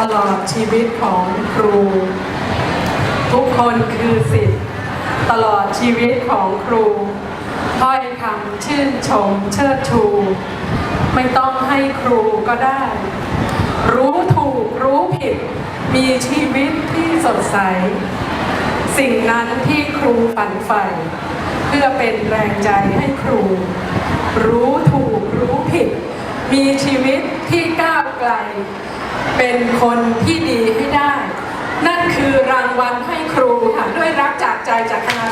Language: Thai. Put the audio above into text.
ตลอดชีวิตของครู ทุกคนคือสิทธิ์ตลอดชีวิตของครูถ้อยคำชื่นชมเชิดชู ไม่ต้องให้ครูก็ได้ รู้ถูกรู้ผิด มีชีวิตที่สดใส สิ่งนั้นที่ครูฝันใฝ่เพื่อเป็นแรงใจให้ครู รู้ถูกรู้ผิด มีชีวิตที่ก้าวไกล เป็นคนที่ดีให้ได้ นั่นคือรางวัลให้ครูค่ะด้วยรักจากใจจากคณะ